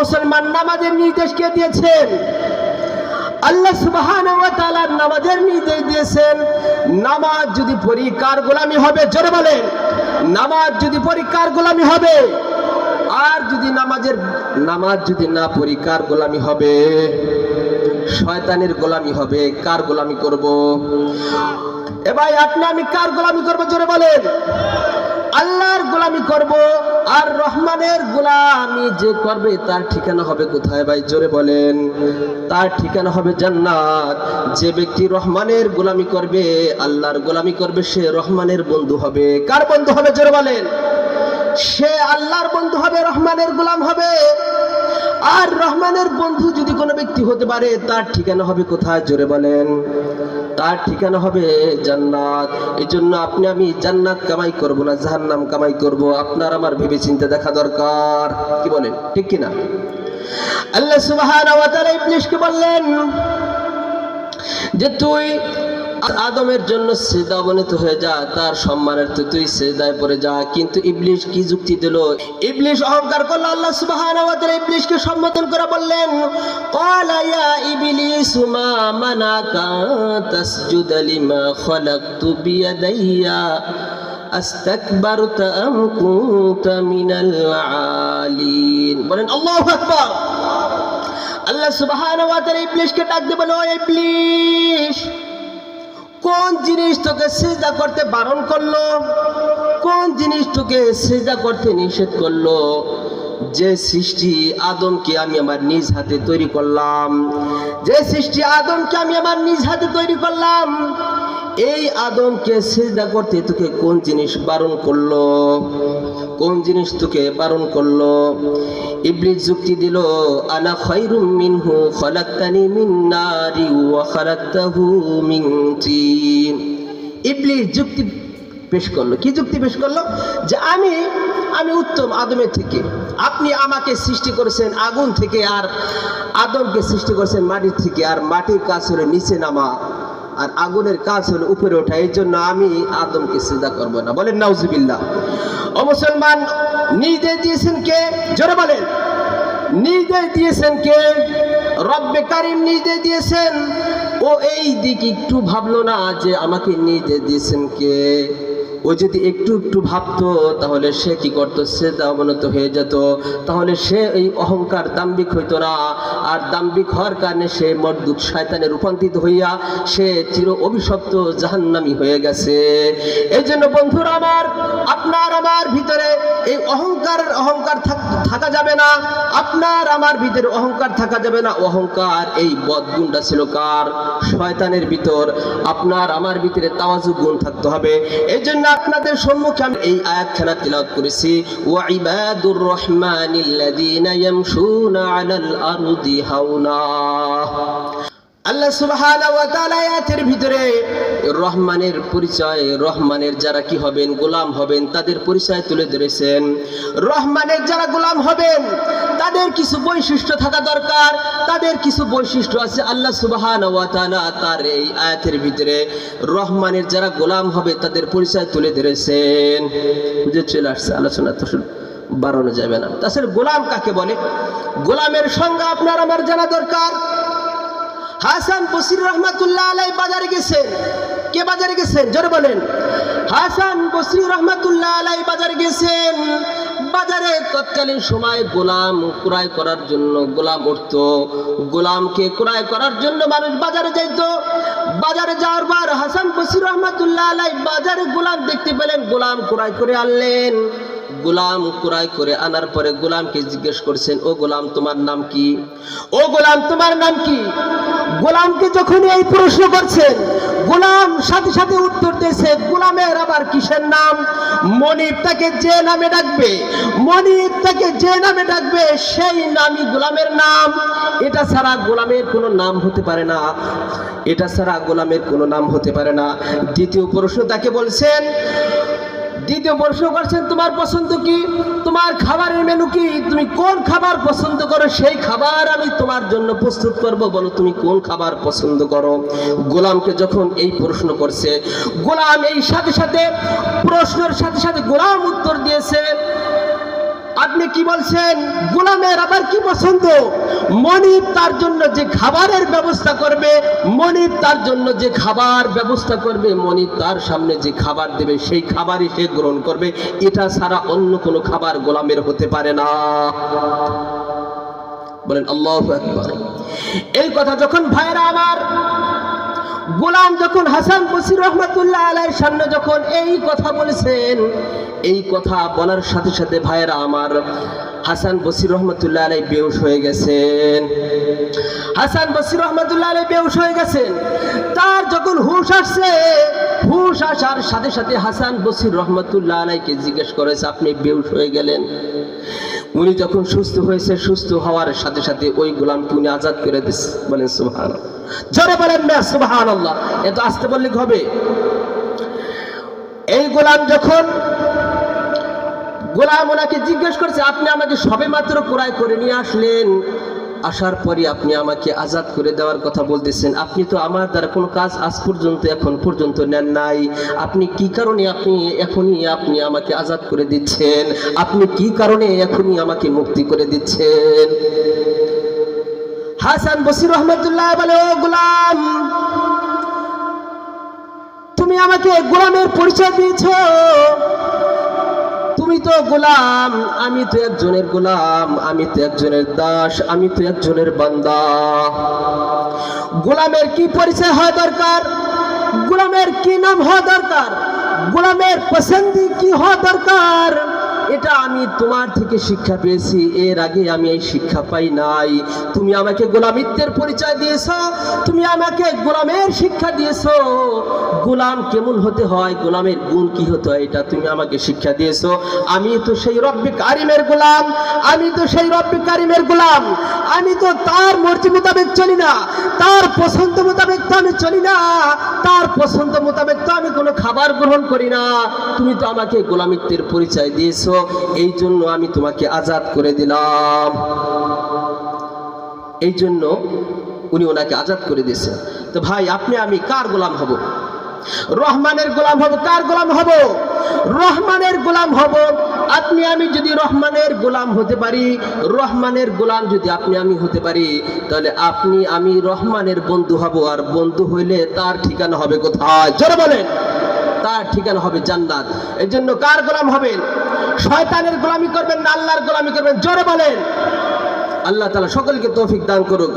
মুসলমান নামাজের নির্দেশ কে দিয়েছেন? আল্লাহ সুবহানাহু ওয়া নামাজের নির্দেশ দিয়েছেন। নামাজ যদি পরীক্ষার গোলামি হবে, জোরে বলেন, নামাজ যদি পরীক্ষার গোলামি হবে, আর যদি নামাজের, নামাজ যদি না পরীক্ষার গোলামি হবে, শয়তানের গোলামি হবে, কার গোলামি করব? এ ভাই, আপনি আমি কার গোলামি করব, জোরে বলেন। আল্লাহর গোলামি করব আর রহমানের গোলামি যে করবে তার ঠিকানা হবে কোথায় ভাই? জোরে বলেন। তার ঠিকানা হবে জান্নাত। যে ব্যক্তি রহমানের গোলামি করবে, আল্লাহর গোলামি করবে, সে রহমানের বন্ধু হবে। কার বন্ধু হবে? জোরে বলেন। সে আল্লাহর বন্ধু হবে, রহমানের গোলাম হবে। আর রহমানের বন্ধু যদি কোনো ব্যক্তি হতে পারে, তার ঠিকানা হবে কোথায়? জোরে বলেন। তার ঠিকানা হবে জান্নাত। এই জন্য আপনি আমি জান্নাত কামাই করব না, জাহান্নাম কামাই করব। আপনার আমার ভেবে চিন্তে দেখা দরকার। কি বলেন? ঠিক কিনা? আল্লাহ ইবলিশকে বললেন যে, তুই আদমের জন্য সেদা অবনীত হয়ে যা, তার সম্মানের তো তুই সেদায় পড়ে যা। কিন্তু ইবলিশ কি যুক্তি দিল? ইবলিশ অহংকার করল আল্লাহ ওয়া তাআলা ইবলিশকে সম্বোধন করে বললেন, ক্বালা ইয়া ইবলিস মা মানাকা তাসজুদা লিমা খালাকতু বিয়াদাইয়া, আস্তাকবারতা আম কুনতা মিনাল আলিন। বলেন, আল্লাহু আকবার! আল্লাহ সুবহানাহু ওয়া তাআলা ইবলিশকে ডাক দিয়ে ও ইবলিশ! কোন জিনিসটাকে সেজদা করতে বারণ করল? কোন জিনিসটাকে সেজদা করতে নিষেধ করল? যে সৃষ্টি আদমকে আমি আমার নিজ হাতে তৈরি করলাম। যে সৃষ্টি আদমকে আমি আমার নিজ হাতে তৈরি করলাম। এই আদমকে সেজদা করতে তোকে কোন জিনিস বারণ করল? কোন জিনিস তোকে বারণ করল? ইবলিস যুক্তি দিল, আনা খায়রুম মিনহু খলাকতানি মিন নারি ওয়া খালাকতাহু মিন তিন। ইবলিস যুক্তি পেশ করল। কি যুক্তি পেশ করল? যে আমি আমি উত্তম আদমের থেকে। আপনি আমাকে সৃষ্টি করেছেন আগুন থেকে আর আদমকে সৃষ্টি করেছেন মাটির থেকে, আর মাটির হলো নিচে নামা। আর আগুনের কাজ হলো উপরে ওঠা, এই জন্য আমি আদমকে সিজা করব না। বলেন, নাউজুবিল্লাহ। ও মুসলমান নির্দেশ দিয়েছেন কে? জোরে বলেন। নির্দেশ দিয়েছেন কে? রব্বে কারিম নির্দেশ দিয়েছেন। ও এই দিক একটু ভাবলো না যে আমাকে নির্দেশ দিয়েছেন কে? ও যদি একটু একটু ভাবতো, তাহলে সে কি করতো? সে অবনত হয়ে যেত। তাহলে সে এই অহংকার দাম্বিক হইতো না। আর দাম্বিক হওয়ার কারণে সে মর্দুক শয়তানে রূপান্তরিত হইয়া সে চির অভিশপ্ত জাহান্নামি হয়ে গেছে। এই জন্য বন্ধুরা আমার এই অহংকার অহংকার থাকা যাবে না। আপনার, আমার ভিতরে অহংকার থাকা যাবে না। অহংকার এই বদগুণটা ছিল কার? শয়তানের ভিতর। আপনার, আমার ভিতরে তাওয়াজু গুণ থাকতে হবে। এই জন্য আপনাদের সম্মুখে আমি এই আয়াতখানা তিলাওয়াত করেছি। ওয়া ইবাদুর রহমানিল্লাযীনা ইয়ামশুনা আলাল আরদি হাওনা আল্লাহ আয়াতের ভিতরে রহমানের পরিচয়, রহমানের যারা কি হবেন, গোলাম হবেন, তাদের পরিচয় তুলে ধরেছেন। রহমানের যারা গোলাম হবেন, তাদের কিছু বৈশিষ্ট্য থাকা দরকার। তাদের কিছু বৈশিষ্ট্য আছে আল্লাহ তাআলা তার এই আয়াতের ভিতরে। রহমানের যারা গোলাম হবে, তাদের পরিচয় তুলে ধরেছেন। বুঝে চলে আসছে আলোচনা তো বাড়ানো যাবে না। তাছাড়া গোলাম কাকে বলে? গোলামের সংজ্ঞা আপনার আমার জানা দরকার। হাসান বসির রহমাতুল্লাহ আলাই বাজারে গেছেন কে বাজারে গেছেন জোরে বলেন। হাসান বসরি রহমাতুল্লাহ আলাই বাজারে গেছেন। বাজারে তৎকালীন সময় গোলাম ক্রয় করার জন্য গোলাম উঠত। গোলামকে ক্রয় করার জন্য মানুষ বাজারে যাইত। বাজারে যাওয়ার পর হাসান বসির রহমাতুল্লাহ আলাই বাজারে গোলাম দেখতে পেলেন। গোলাম ক্রয় করে আনলেন। গোলাম ক্রয় করে আনার পরে গোলামকে জিজ্ঞেস করছেন, ও গোলাম, তোমার নাম কি? ও গোলাম, তোমার নাম কি? গোলামকে যখন এই প্রশ্ন করছেন, গোলাম সাথে সাথে উত্তর দিয়েছে, গোলামের আবার কিসের নাম? মনিব তাকে যে নামে ডাকবে, মনিব তাকে যে নামে ডাকবে, সেই নামই গোলামের নাম। এটা ছাড়া গোলামের কোনো নাম হতে পারে না। এটা ছাড়া গোলামের কোনো নাম হতে পারে না। দ্বিতীয় প্রশ্ন তাকে বলছেন দ্বিতীয় প্রশ্ন করছেন, তোমার পছন্দ কি? তোমার খাবারের মেনু কি? তুমি কোন খাবার পছন্দ করো? সেই খাবার আমি তোমার জন্য প্রস্তুত করব। বলো, তুমি কোন খাবার পছন্দ করো? গোলামকে যখন এই প্রশ্ন করছে, গোলাম এই সাথে সাথে প্রশ্নের সাথে সাথে গোলাম উত্তর দিয়েছে আপনি কি বলছেন? গোলামের আবার কি পছন্দ? মনিব তার জন্য যে খাবারের ব্যবস্থা করবে, মনিব তার জন্য যে খাবার ব্যবস্থা করবে, মনিব তার সামনে যে খাবার দেবে, সেই খাবারই সে গ্রহণ করবে। এটা ছাড়া অন্য কোনো খাবার গোলামের হতে পারে না। বলেন, আল্লাহ একবার এই কথা যখন ভাইরা আমার গোলাম যখন হাসান বসির রহমতুল্লাহ আলাইয়ের সামনে যখন এই কথা বলেছেন, এই কথা বলার সাথে সাথে ভাইয়েরা আমার হাসান বসির রহমতুল্লাহ আলাই বেউস হয়ে গেছেন। হাসান বসির রহমতুল্লাহ আলাই বেউস হয়ে গেছেন। তার যখন হুশ আসছে, হুশ আসার সাথে সাথে হাসান বসির রহমতুল্লাহ আলাইকে জিজ্ঞেস করেছে, আপনি বেউস হয়ে গেলেন? উনি যখন সুস্থ হয়েছে, সুস্থ হওয়ার সাথে সাথে ওই গোলামকে উনি আজাদ করে দিচ্ছে বলেন সুবহান জোরে বলেন না সুবহান আল্লাহ এত আসতে বললে হবে? এই গোলাম যখন, গোলাম ওনাকে জিজ্ঞেস করছে, আপনি আমাকে সবে মাত্র ক্রয় করে নিয়ে আসলেন? আসার পরে আপনি আমাকে আজাদ করে দেওয়ার কথা বলতেছেন। আপনি তো আমার দ্বারা কোনো কাজ আজ পর্যন্ত এখন পর্যন্ত নেন নাই। আপনি কি কারণে আপনি এখনই আপনি আমাকে আজাদ করে দিচ্ছেন? আপনি কি কারণে এখনই আমাকে মুক্তি করে দিচ্ছেন? হাসান বসির রহমতুল্লাহ বলে, ও গোলাম, তুমি আমাকে গোলামের পরিচয় দিয়েছ। তুমি তো গোলাম, আমি তো একজনের গোলাম, আমি তো একজনের দাস, আমি তো একজনের বান্দা। গোলামের কি পরিচয় হওয়া দরকার? গোলামের কি নাম হওয়া দরকার? গোলামের পছন্দি কি হওয়া দরকার? এটা আমি তোমার থেকে শিক্ষা পেয়েছি, এর আগে আমি এই শিক্ষা পাই নাই। তুমি আমাকে গোলামিত্বের পরিচয় দিয়েছ, তুমি আমাকে গোলামের শিক্ষা দিয়েছ। গোলাম কেমন হতে হয়, গোলামের গুণ কি হতে হয়, এটা তুমি আমাকে শিক্ষা দিয়েছ। আমি তো সেই রব্বি কারিমের গোলাম, আমি তো সেই রব্বি কারিমের গোলাম। আমি তো তার মর্জি মোতাবেক চলি না, তার পছন্দ মোতাবেক তো আমি চলি না, তার পছন্দ মোতাবেক তো আমি কোনো খাবার গ্রহণ করি না। তুমি তো আমাকে গোলামিত্বের পরিচয় দিয়েছ এই জন্য আমি তোমাকে আজাদ করে দিলাম। এই জন্য উনি ওনাকে আজাদ করে দিয়েছেন তো ভাই, আপনি, আমি কার গোলাম হব? রহমানের গোলাম হব, কার গোলাম হব? রহমানের গোলাম হব। আপনি, আমি যদি রহমানের গোলাম হতে পারি, রহমানের গোলাম যদি আপনি, আমি হতে পারি, তাহলে আপনি, আমি রহমানের বন্ধু হব, আর বন্ধু হইলে তার ঠিকানা হবে কোথায়? জোরে বলেন। তার ঠিকানা হবে জান্নাত। এই জন্য কার গোলাম হবেন শয়তানের গোলামি করবেন না, আল্লাহর গোলামি করবেন। জোরে বলেন। আল্লাহ তালা সকলকে তৌফিক দান করুক।